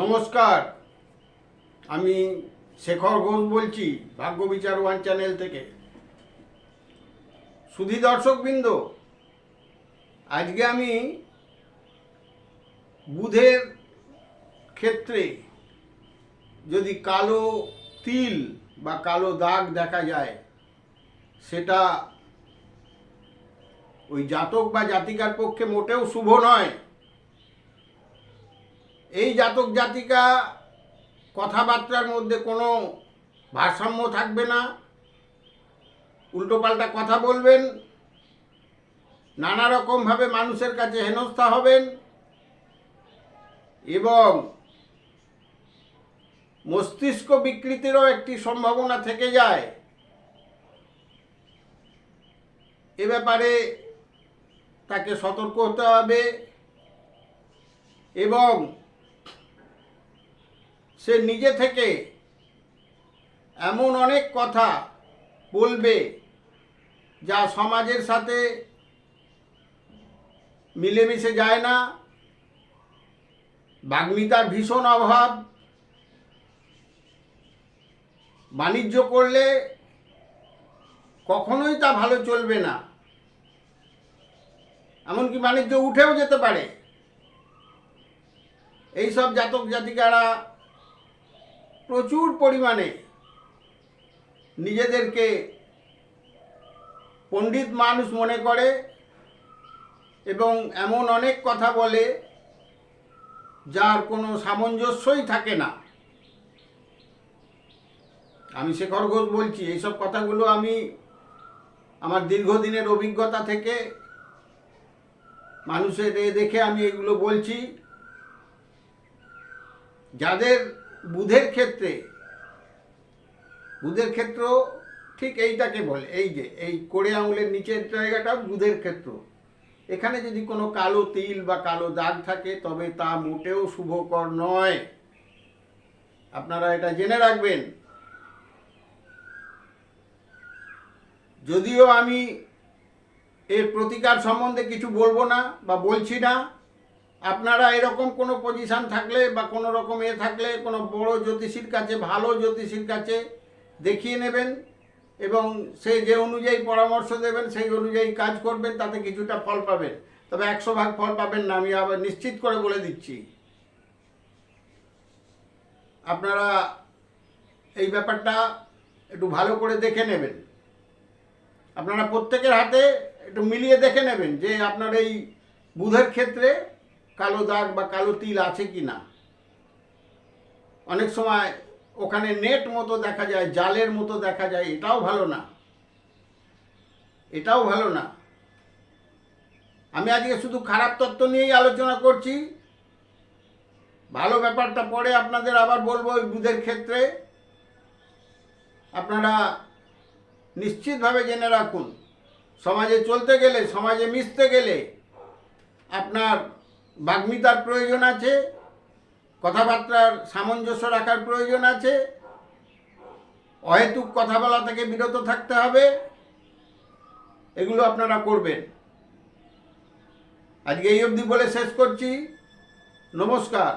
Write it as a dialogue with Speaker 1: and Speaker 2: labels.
Speaker 1: নমস্কার। আমি শেখর ঘোষ বলছি, ভাগ্য বিচার ওয়ান চ্যানেল থেকে। সুধী দর্শকবৃন্দ, আজকে আমি বুধের ক্ষেত্রে যদি কালো তিল বা কালো দাগ দেখা যায়, সেটা ওই জাতক বা জাতিকার পক্ষে মোটেও শুভ নয়। এই জাতক জাতিকা কথাবার্তার মধ্যে কোনো ভারসাম্য থাকবে না। উল্টোপাল্টা কথা বলবেন, নানা রকমভাবে মানুষের কাছে হেনস্থা হবেন এবং মস্তিষ্ক বিকৃতিরও একটি সম্ভাবনা থেকে যায়। এ ব্যাপারে তাকে সতর্ক হতে হবে এবং সে নিজে থেকে এমন অনেক কথা বলবে যা সমাজের সাথে মিলেমিশে যায় না। বাগ্মিতার ভীষণ অভাব। বাণিজ্য করলে কখনোই তা ভালো চলবে না। এমনকি বাণিজ্য উঠেও যেতে পারে। এইসব জাতক জাতিকারা প্রচুর পরিমাণে নিজেদেরকে পণ্ডিত মানুষ মনে করে এবং এমন অনেক কথা বলে যার কোনো সামঞ্জস্যই থাকে না। আমি শেখর ঘোষ বলছি, এইসব কথাগুলো আমি আমার দীর্ঘদিনের অভিজ্ঞতা থেকে মানুষের এ দেখে আমি এগুলো বলছি। যাদের বুধের ক্ষেত্রে, বুধের ক্ষেত্র ঠিক এইটাকে বলে, এই যে, এই কোড়ে আঙুলের নিচের জায়গাটা বুধের ক্ষেত্র। এখানে যদি কোনো কালো তিল বা কালো দাগ থাকে, তবে তা মোটেও শুভকর নয়। আপনারা এটা জেনে রাখবেন। যদিও আমি এর প্রতিকার সম্বন্ধে কিছু বলব না বা বলছি না আপনারা এরকম কোনো পজিশান থাকলে বা কোনো রকম এ থাকলে, কোনো বড় জ্যোতিষীর কাছে, ভালো জ্যোতিষীর কাছে দেখিয়ে নেবেন এবং সে যে অনুযায়ী পরামর্শ দেবেন, সেই অনুযায়ী কাজ করবেন, তাতে কিছুটা ফল পাবেন। তবে একশো ভাগ ফল পাবেন না, আমি আবার নিশ্চিত করে বলে দিচ্ছি। আপনারা এই ব্যাপারটা একটু ভালো করে দেখে নেবেন। আপনারা প্রত্যেকের হাতে একটু মিলিয়ে দেখে নেবেন যে আপনার এই বুধের ক্ষেত্রে কালো দাগ বা কালো তিল আছে কি না অনেক সময় ওখানে নেট মতো দেখা যায়, জালের মতো দেখা যায়, এটাও ভালো না। এটাও ভালো না। আমি আজকে শুধু খারাপ তত্ত্ব নিয়েই আলোচনা করছি। ভালো ব্যাপারটা পরে আপনাদের আবার বলব ওই বুধের ক্ষেত্রে। আপনারা নিশ্চিতভাবে জেনে রাখুন, সমাজে চলতে গেলে, সমাজে মিশতে গেলে আপনার বাগ্মিতার প্রয়োজন আছে, কথাবার্তার সামঞ্জস্য রাখার প্রয়োজন আছে, অহেতুক কথা বলা থেকে বিরত থাকতে হবে, এগুলো আপনারা করবেন। আজকে এই অবধি বলে শেষ করছি। নমস্কার।